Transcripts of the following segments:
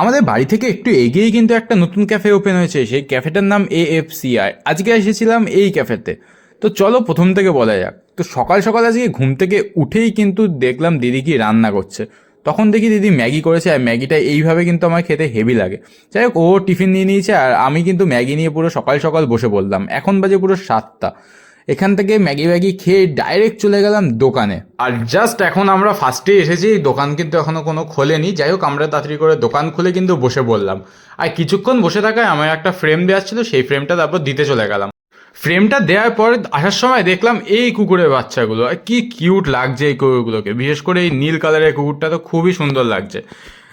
আমাদের বাড়ি থেকে একটু এগিয়েই কিন্তু একটা নতুন ক্যাফে ওপেন হয়েছে, সেই ক্যাফেটার নাম এ এফ সি আই আজকে এসেছিলাম এই ক্যাফেতে। তো চলো প্রথম থেকে বলা যাক। তো সকাল সকাল আজকে ঘুম থেকে উঠেই কিন্তু দেখলাম দিদি কি রান্না করছে। তখন দেখি দিদি ম্যাগি করেছে, আর ম্যাগিটা এইভাবে কিন্তু আমার খেতে হেভি লাগে। যাই হোক, ও টিফিন নিয়ে নিয়েছে, আর আমি কিন্তু ম্যাগি নিয়ে পুরো সকাল সকাল বসে পড়লাম। এখন বাজে পুরো সাতটা। এখান থেকে ম্যাগি ম্যাগি খেয়ে ডাইরেক্ট চলে গেলাম দোকানে। আর জাস্ট এখন আমরা ফার্স্টে এসেছি দোকান কিন্তু এখনও কোনো খোলেনি। যাই হোক, আমরা তাড়াতাড়ি করে দোকান খুলে কিন্তু বসে বললাম আর কিছুক্ষণ বসে থাকায় আমার একটা ফ্রেম দেওয়া ছিল, সেই ফ্রেমটা তারপর দিতে চলে গেলাম। ফ্রেমটা দেওয়ার পরে আসার সময় দেখলাম এই কুকুরের বাচ্চাগুলো। আর কি কিউট লাগছে এই কুকুরগুলোকে। বিশেষ করে এই নীল কালারের কুকুরটা তো খুবই সুন্দর লাগছে।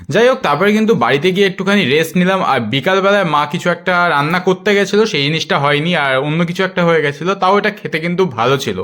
যাই হোক, তারপরে কিন্তু বাড়িতে গিয়ে একটুখানি রেস্ট নিলাম। আর বিকালবেলায় মা কিছু একটা রান্না করতে গেছিল, সেই জিনিসটা হয়নি। আর অন্য কিছু একটা হয়ে গেছিল, তাও এটা খেতে কিন্তু ভালো ছিল।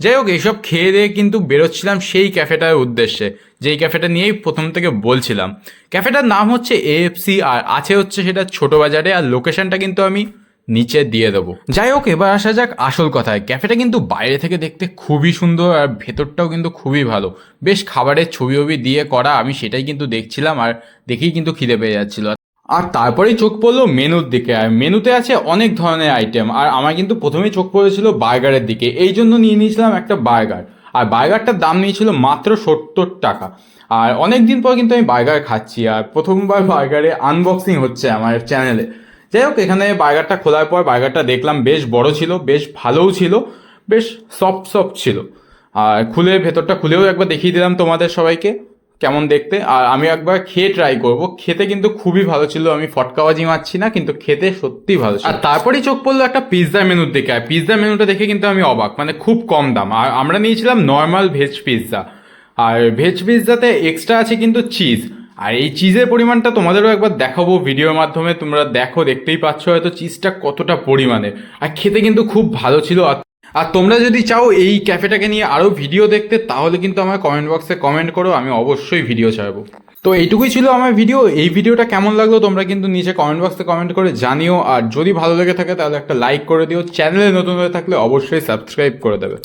যাই হোক, এইসব খেয়ে দিয়ে কিন্তু বেরোচ্ছিলাম সেই ক্যাফেটার উদ্দেশ্যে। যেই ক্যাফেটা নিয়েই প্রথম থেকে বলছিলাম। ক্যাফেটার নাম হচ্ছে এএফসি আর আছে হচ্ছে সেটা ছোট বাজারে আর লোকেশনটা কিন্তু আমি নিচে দিয়ে দেবো। যাই হোক, এবার আসা যাক আসল কথায়। ক্যাফেটা কিন্তু বাইরে থেকে দেখতে খুবই সুন্দর আর ভেতরটাও কিন্তু খুবই ভালো। বেশ খাবারের ছবি ছবি দিয়ে করা, আমি সেটাই কিন্তু দেখছিলাম আর দেখেই কিন্তু খিদে পেয়ে যাচ্ছিল। আর তারপরেই চোখ পড়ল মেনুর দিকে। আর মেনুতে আছে অনেক ধরনের আইটেম আর আমার কিন্তু প্রথমেই চোখ পড়েছিল বার্গারের দিকে। এই জন্য নিয়ে নিয়েছিলাম একটা বার্গার। আর বার্গারটার দাম নিয়েছিল মাত্র সত্তর টাকা। আর অনেক দিন পর কিন্তু আমি বার্গার খাচ্ছি। আর প্রথমবার বার্গারে আনবক্সিং হচ্ছে আমার চ্যানেলে যাই হোক, এখানে বার্গারটা খোলার পর বার্গারটা দেখলাম বেশ বড় ছিল, বেশ ভালোও ছিল, বেশ সফট সফট ছিল। আর খুলে, ভেতরটা খুলেও একবার দেখিয়ে দিলাম তোমাদের সবাইকে, কেমন দেখতে। আর আমি একবার খেয়ে ট্রাই করব। খেতে কিন্তু খুবই ভালো ছিল, আমি ফটকাবাজি মারছি না, কিন্তু খেতে সত্যি ভালো ছিল। আর তারপরেই চোখ পড়ল একটা পিৎজা মেনুর দিকে। আর পিৎজা মেনুটা দেখে কিন্তু আমি অবাক মানে খুব কম দাম। আর আমরা নিয়েছিলাম নর্মাল ভেজ পিৎজা আর ভেজ পিৎজাতে এক্সট্রা আছে কিন্তু চিজ আর এই চিজের পরিমাণটা তোমাদেরও একবার দেখাবো ভিডিওর মাধ্যমে, তোমরা দেখো, দেখতেই পাচ্ছ হয়তো চিজটা কতটা পরিমাণে আর খেতে কিন্তু খুব ভালো ছিল। আর আর তোমরা যদি চাও এই ক্যাফেটাকে নিয়ে আরও ভিডিও দেখতে, তাহলে কিন্তু আমার কমেন্ট বক্সে কমেন্ট করো, আমি অবশ্যই ভিডিও ছাড়বো। তো এইটুকুই ছিল আমার ভিডিও। এই ভিডিওটা কেমন লাগল তোমরা কিন্তু নিচে কমেন্ট বক্সে কমেন্ট করে জানিও। আর যদি ভালো লেগে থাকে, তাহলে একটা লাইক করে দিও। চ্যানেলে নতুন হয়ে থাকলে অবশ্যই সাবস্ক্রাইব করে দেবে।